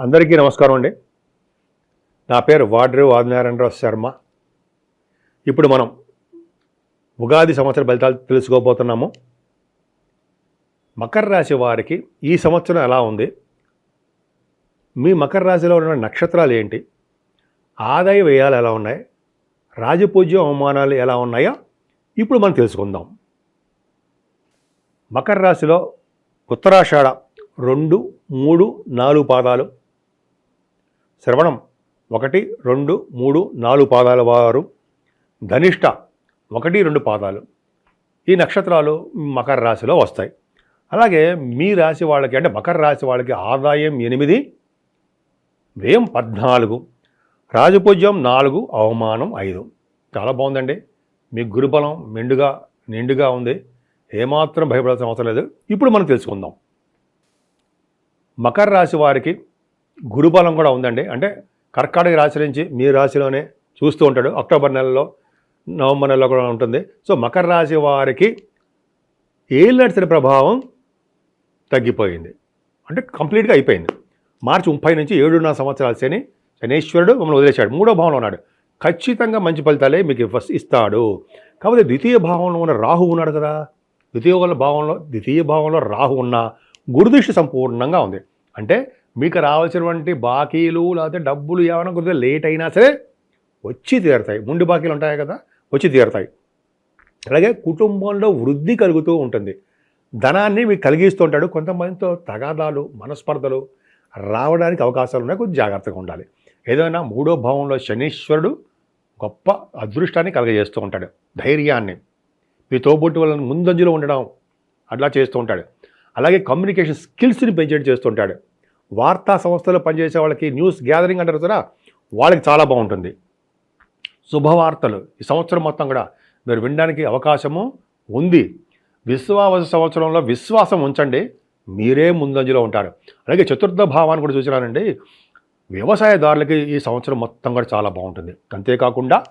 అందరికీ నమస్కారం అండి. నా పేరు వాడ్రేవ్ ఆదినారాయణరావు శర్మ. ఇప్పుడు మనం ఉగాది సంవత్సర ఫలితాలు తెలుసుకోబోతున్నాము. మకర రాశి వారికి ఈ సంవత్సరం ఎలా ఉంది? మీ మకర రాశిలో ఉన్న నక్షత్రాలు ఏంటి? ఆదాయ వ్యయాలు ఎలా ఉన్నాయి? రాజపూజ్య అవమానాలు ఎలా ఉన్నాయో ఇప్పుడు మనం తెలుసుకుందాం. మకర రాశిలో ఉత్తరాషాఢ రెండు మూడు నాలుగు పాదాలు శ్రవణం ఒకటి రెండు మూడు నాలుగు పాదాల వారు. ధనిష్ట ఒకటి రెండు పాదాలు. ఈ నక్షత్రాలు మకర రాశిలో వస్తాయి. అలాగే మీ రాశి వాళ్ళకి అంటే మకర రాశి వాళ్ళకి ఆదాయం ఎనిమిది వ్యయం పద్నాలుగు రాజపూజ్యం నాలుగు అవమానం ఐదు. చాలా బాగుందండి. మీ గురుబలం మెండుగా నిండుగా ఉంది. ఏమాత్రం భయపడాల్సిన అవసరం లేదు. ఇప్పుడు మనం తెలుసుకుందాం. మకర రాశి వారికి గురుబలం కూడా ఉందండి. అంటే కర్కాటక రాశి నుంచి మీ రాశిలోనే చూస్తూ ఉంటాడు. అక్టోబర్ నెలలో నవంబర్ నెలలో కూడా ఉంటుంది. సో మకర రాశి వారికి ఏళ్ళడిసిన ప్రభావం తగ్గిపోయింది. అంటే కంప్లీట్గా అయిపోయింది. మార్చి ముప్పై నుంచి ఏడున్నర సంవత్సరాల శని శనీశ్వరుడు మమ్మల్ని వదిలేశాడు. మూడో భావంలో ఉన్నాడు. ఖచ్చితంగా మంచి ఫలితాలే మీకు ఫస్ట్ ఇస్తాడు. కాకపోతే ద్వితీయ భావంలో ఉన్న రాహు ఉన్నాడు కదా. ద్వితీయ భావంలో ద్వితీయ భావంలో రాహు ఉన్న గురుదృష్టి సంపూర్ణంగా ఉంది. అంటే మీకు రావాల్సినటువంటి బాకీలు లేకపోతే డబ్బులు ఏమైనా కొద్దిగా లేట్ అయినా సరే వచ్చి తీరుతాయి. ముండి బాకీలు ఉంటాయి కదా? వచ్చి తీరుతాయి. అలాగే కుటుంబంలో వృద్ధి కలుగుతూ ఉంటుంది. ధనాన్ని మీకు కలిగిస్తూ ఉంటాడు. కొంతమందితో తగాదాలు మనస్పర్ధలు రావడానికి అవకాశాలు ఉన్నాయి. కొద్దిగా జాగ్రత్తగా ఉండాలి. ఏదైనా మూడో భావంలో శనీశ్వరుడు గొప్ప అదృష్టాన్ని కలగజేస్తూ ఉంటాడు. ధైర్యాన్ని. మీ తోబొట్టు వాళ్ళని ముందంజలో ఉండడం అట్లా చేస్తూ ఉంటాడు. అలాగే కమ్యూనికేషన్ స్కిల్స్ని పెంచేట్టు చేస్తుంటాడు వార్తా సంస్థలో పనిచేసే వాళ్ళకి న్యూస్ గ్యాదరింగ్ అంటారు కదా వాళ్ళకి చాలా బాగుంటుంది. శుభవార్తలు. ఈ సంవత్సరం మొత్తం కూడా మీరు వినడానికి అవకాశము ఉంది. విశ్వాస సంవత్సరంలో విశ్వాసం ఉంచండి. మీరే ముందంజలో ఉంటారు. అలాగే చతుర్థ భావాన్ని కూడా చూసినానండి. వ్యవసాయదారులకి ఈ సంవత్సరం మొత్తం కూడా చాలా బాగుంటుంది. అంతేకాకుండా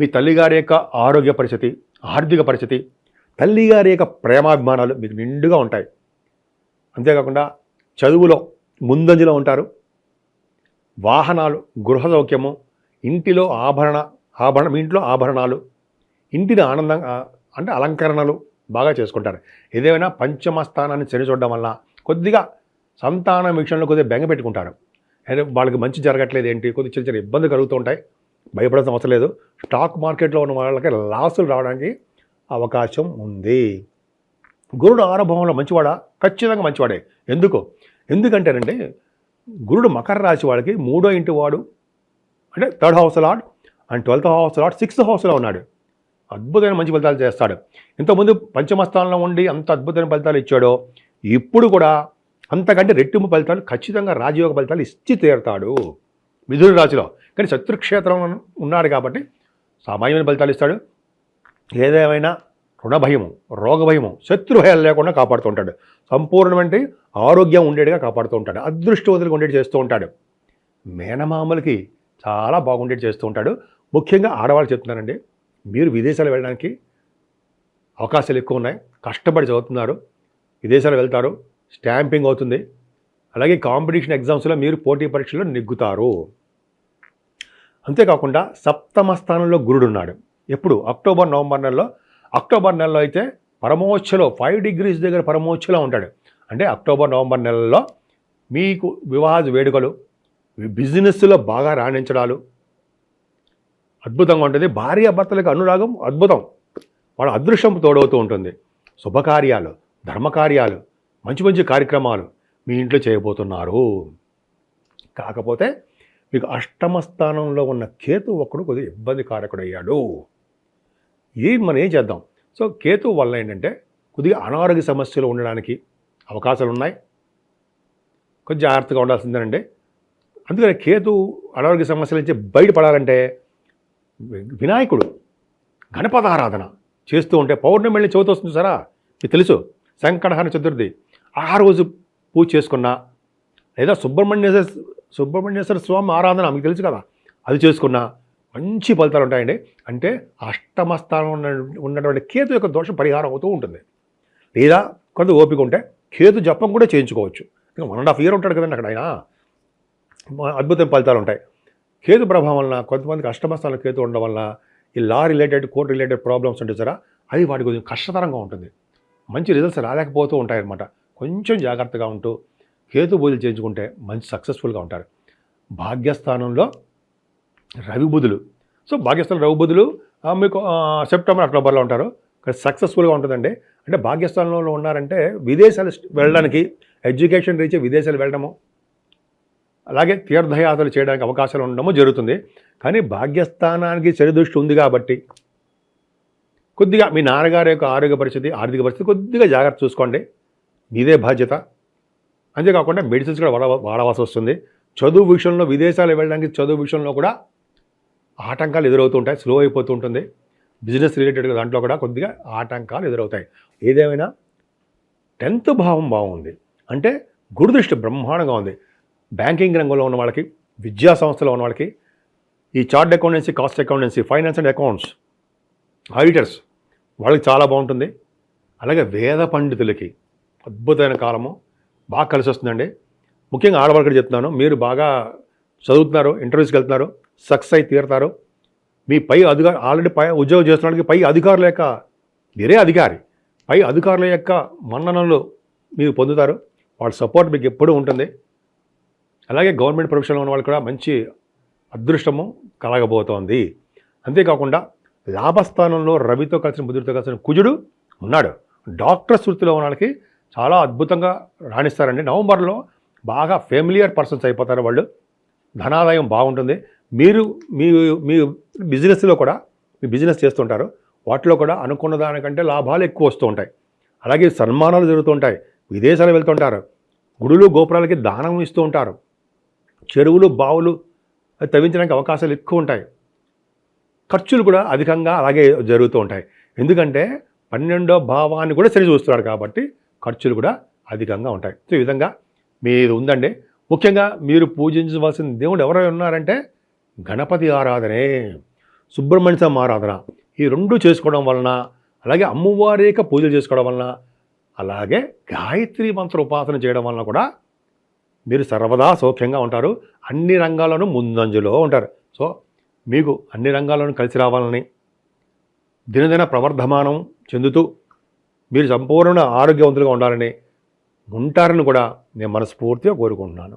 మీ తల్లిగారి యొక్క ఆరోగ్య పరిస్థితి ఆర్థిక పరిస్థితి తల్లిగారి యొక్క ప్రేమాభిమానాలు మీకు నిండుగా ఉంటాయి. అంతేకాకుండా చదువులో ముందంజలో ఉంటారు. వాహనాలు గృహ సౌఖ్యము ఇంటిలో ఆభరణ ఆభరణ ఇంట్లో ఆభరణాలు ఇంటిని ఆనందంగా అంటే అలంకరణలు బాగా చేసుకుంటారు. ఏదేమైనా పంచమ స్థానాన్ని చూడడం వల్ల కొద్దిగా సంతానం విషయంలో కొద్దిగా బెంగ పెట్టుకుంటారు. అదే వాళ్ళకి మంచి జరగట్లేదు ఏంటి? కొద్దిగా చిన్న చిన్న ఇబ్బంది కలుగుతూ ఉంటాయి. భయపడాల్సిన అవసరం లేదు. స్టాక్ మార్కెట్లో ఉన్న వాళ్ళకి లాసులు రావడానికి అవకాశం ఉంది. గురుడు ఆరంభంలో మంచివాడా? ఖచ్చితంగా మంచివాడే. ఎందుకు? ఎందుకంటేనండి గురుడు మకర రాశి వాళ్ళకి మూడో ఇంటి వాడు అంటే third house lord and twelfth house lord sixth హౌస్లో ఉన్నాడు. అద్భుతమైన మంచి ఫలితాలు చేస్తాడు. ఇంతకుముందు పంచమస్థానంలో ఉండి అంత అద్భుతమైన ఫలితాలు ఇచ్చాడో ఇప్పుడు కూడా అంతకంటే రెట్టింపు ఫలితాలు ఖచ్చితంగా రాజయోగ ఫలితాలు ఇచ్చి తీరుతాడు. మిథున రాశిలో. కానీ శత్రుక్షేత్రం ఉన్నాడు కాబట్టి సామాన్యమైన ఫలితాలు ఇస్తాడు. ఏదేమైనా రుణభయము రోగభయము శత్రుభయాలు లేకుండా కాపాడుతూ ఉంటాడు. సంపూర్ణమంటే ఆరోగ్యం ఉండేట్టుగా కాపాడుతూ ఉంటాడు. అదృష్టవంతులుగా ఉండేది చేస్తూ ఉంటాడు. మేనమామలకి చాలా బాగుండేది చేస్తూ ఉంటాడు. ముఖ్యంగా ఆడవాళ్ళు చెప్తున్నారండి మీరు విదేశాలు వెళ్ళడానికి అవకాశాలు ఎక్కువ ఉన్నాయి కష్టపడి చదువుతున్నారు విదేశాలు వెళ్తారు స్టాంపింగ్ అవుతుంది అలాగే కాంపిటీషన్ ఎగ్జామ్స్లో మీరు పోటీ పరీక్షల్లో నెగ్గుతారు. అంతేకాకుండా సప్తమ స్థానంలో గురుడు ఉన్నాడు. ఎప్పుడు? అక్టోబర్ నవంబర్ నెలలో అక్టోబర్ నెలలో అయితే పరమోచ్చలో ఫైవ్ డిగ్రీస్ దగ్గర పరమోచ్చలో ఉంటాడు. అంటే అక్టోబర్ నవంబర్ నెలల్లో మీకు వివాహ వేడుకలు బిజినెస్లో బాగా రాణించడాలు. అద్భుతంగా ఉంటుంది. భార్య భర్తలకు అనురాగం అద్భుతం. వాళ్ళ అదృష్టం తోడవుతూ ఉంటుంది. శుభకార్యాలు ధర్మకార్యాలు మంచి మంచి కార్యక్రమాలు మీ ఇంట్లో చేయబోతున్నారు. కాకపోతే మీకు అష్టమ స్థానంలో ఉన్న కేతు ఒక్కడు కొద్దిగా ఇబ్బంది కారకుడయ్యాడు ఏం మనం ఏం చేద్దాం? సో కేతు వల్ల ఏంటంటే కొద్దిగా అనారోగ్య సమస్యలు ఉండడానికి అవకాశాలు ఉన్నాయి కొంచెం జాగ్రత్తగా ఉండాల్సిందేనండి. అందుకని కేతు అనారోగ్య సమస్యల నుంచి బయటపడాలంటే వినాయకుడు గణపతారాధన చేస్తూ ఉంటే పౌర్ణమి వెళ్ళి చవితి వస్తుంది సరా మీకు తెలుసు సంకటహర చతుర్థి. ఆ రోజు పూజ చేసుకున్నా లేదా సుబ్రహ్మణ్యేశ్వర సుబ్రహ్మణ్యేశ్వర స్వామి ఆరాధన మీకు తెలుసు కదా? అది చేసుకున్నా మంచి ఫలితాలు ఉంటాయండి. అంటే అష్టమస్థానం ఉన్న ఉన్నటువంటి కేతు యొక్క దోషం పరిహారం అవుతూ ఉంటుంది. లేదా కొంత ఓపిక ఉంటే కేతు జపం కూడా చేయించుకోవచ్చు. ఇంకా వన్ అండ్ హాఫ్ ఇయర్ ఉంటాడు కదండి అక్కడ ఆయన. అద్భుతమైన ఫలితాలు ఉంటాయి. కేతు ప్రభావం వలన కొంతమందికి అష్టమస్థానం కేతు ఉండడం వలన ఈ law related court related problems ఉంటాయి సరే అది వాటి కొంచెం కష్టతరంగా ఉంటుంది. మంచి రిజల్ట్స్ రాలేకపోతూ ఉంటాయన్నమాట. కొంచెం జాగ్రత్తగా ఉంటూ కేతు పూజలు చేయించుకుంటే మంచి సక్సెస్ఫుల్గా ఉంటారు. భాగ్యస్థానంలో రవి బుధులు. సో భాగ్యస్థానం రవి బుధులు మీకు సెప్టెంబర్ అక్టోబర్లో ఉంటారు. సక్సెస్ఫుల్గా ఉంటుందండి. అంటే భాగ్యస్థానంలో ఉన్నారంటే విదేశాలు వెళ్ళడానికి ఎడ్యుకేషన్ రీచ్ విదేశాలు వెళ్ళడము అలాగే తీర్థయాత్రలు చేయడానికి అవకాశాలు ఉండడము జరుగుతుంది. కానీ భాగ్యస్థానానికి చరిదృష్టి ఉంది కాబట్టి కొద్దిగా మీ నాన్నగారి యొక్క ఆరోగ్య పరిస్థితి ఆర్థిక పరిస్థితి కొద్దిగా జాగ్రత్త చూసుకోండి. మీదే బాధ్యత. అంతేకాకుండా మెడిసిన్స్ కూడా వాడ వాడవలసి వస్తుంది. చదువు విషయంలో విదేశాలు వెళ్ళడానికి చదువు విషయంలో కూడా ఆటంకాలు ఎదురవుతుంటాయి స్లో అయిపోతుంటుంది. బిజినెస్ రిలేటెడ్ దాంట్లో కూడా కొద్దిగా ఆటంకాలు ఎదురవుతాయి. ఏదేమైనా టెన్త్ భావం బాగుంది. అంటే గురుదృష్టి బ్రహ్మాండంగా ఉంది. బ్యాంకింగ్ రంగంలో ఉన్న వాళ్ళకి విద్యా సంస్థలో ఉన్న వాళ్ళకి ఈ chart accountancy cost accountancy finance and accounts auditors వాళ్ళకి చాలా బాగుంటుంది. అలాగే వేద పండితులకి అద్భుతమైన కాలము. బాగా కలిసి వస్తుందండి. ముఖ్యంగా ఆడవాళ్ళకి చెప్తున్నాను. మీరు బాగా చదువుతున్నారు ఇంటర్వ్యూస్కి వెళ్తున్నారు. సక్సెస్ అయి తీరుతారు. మీ పై అధికారు ఆల్రెడీ పై ఉద్యోగం చేస్తున్న పై అధికారుల యొక్క మీరే అధికారి పై అధికారుల యొక్క మన్ననలు మీరు పొందుతారు. వాళ్ళ సపోర్ట్ మీకు ఎప్పుడూ ఉంటుంది. అలాగే గవర్నమెంట్ ప్రొఫెషన్లో ఉన్న వాళ్ళు కూడా మంచి అదృష్టము కలగబోతోంది. అంతేకాకుండా లాభస్థానంలో రవితో కలిసిన బుధుడితో కలిసిన కుజుడు ఉన్నాడు. డాక్టర్ వృత్తిలో ఉన్న వాళ్ళకి చాలా అద్భుతంగా రాణిస్తారండి. నవంబర్లో బాగా ఫెమిలియర్ పర్సన్స్ అయిపోతారు వాళ్ళు. ధనాదాయం బాగుంటుంది. మీరు మీ మీ బిజినెస్లో కూడా మీ బిజినెస్ చేస్తుంటారు వాటిలో కూడా అనుకున్న దానికంటే లాభాలు ఎక్కువ వస్తూ ఉంటాయి. అలాగే సన్మానాలు జరుగుతూ ఉంటాయి విదేశాలు వెళ్తుంటారు గుడులు గోపురాలకి దానం ఇస్తూ ఉంటారు చెరువులు బావులు అవి తవ్వించడానికి అవకాశాలు ఎక్కువ ఉంటాయి. ఖర్చులు కూడా అధికంగా అలాగే జరుగుతూ ఉంటాయి. ఎందుకంటే పన్నెండో భావాన్ని కూడా సరి చూస్తున్నాడు కాబట్టి ఖర్చులు కూడా అధికంగా ఉంటాయి. సో ఈ విధంగా మీరు ఉందండి. ముఖ్యంగా మీరు పూజించవలసిన దేవుడు ఎవరై ఉన్నారంటే గణపతి ఆరాధనే సుబ్రహ్మణ్య స్వామి ఆరాధన. ఈ రెండు చేసుకోవడం వలన అలాగే అమ్మవారి యొక్క పూజలు చేసుకోవడం వలన అలాగే గాయత్రి మంత్ర ఉపాసన చేయడం వలన కూడా మీరు సర్వదా సౌఖ్యంగా ఉంటారు. అన్ని రంగాల్లోనూ ముందంజలో ఉంటారు. సో మీకు అన్ని రంగాల్లోనూ కలిసి రావాలని దినదిన ప్రవర్ధమానం చెందుతూ మీరు సంపూర్ణ ఆరోగ్యవంతులుగా ఉండాలని ఉంటారని కూడా నేను మనస్ఫూర్తిగా కోరుకుంటున్నాను.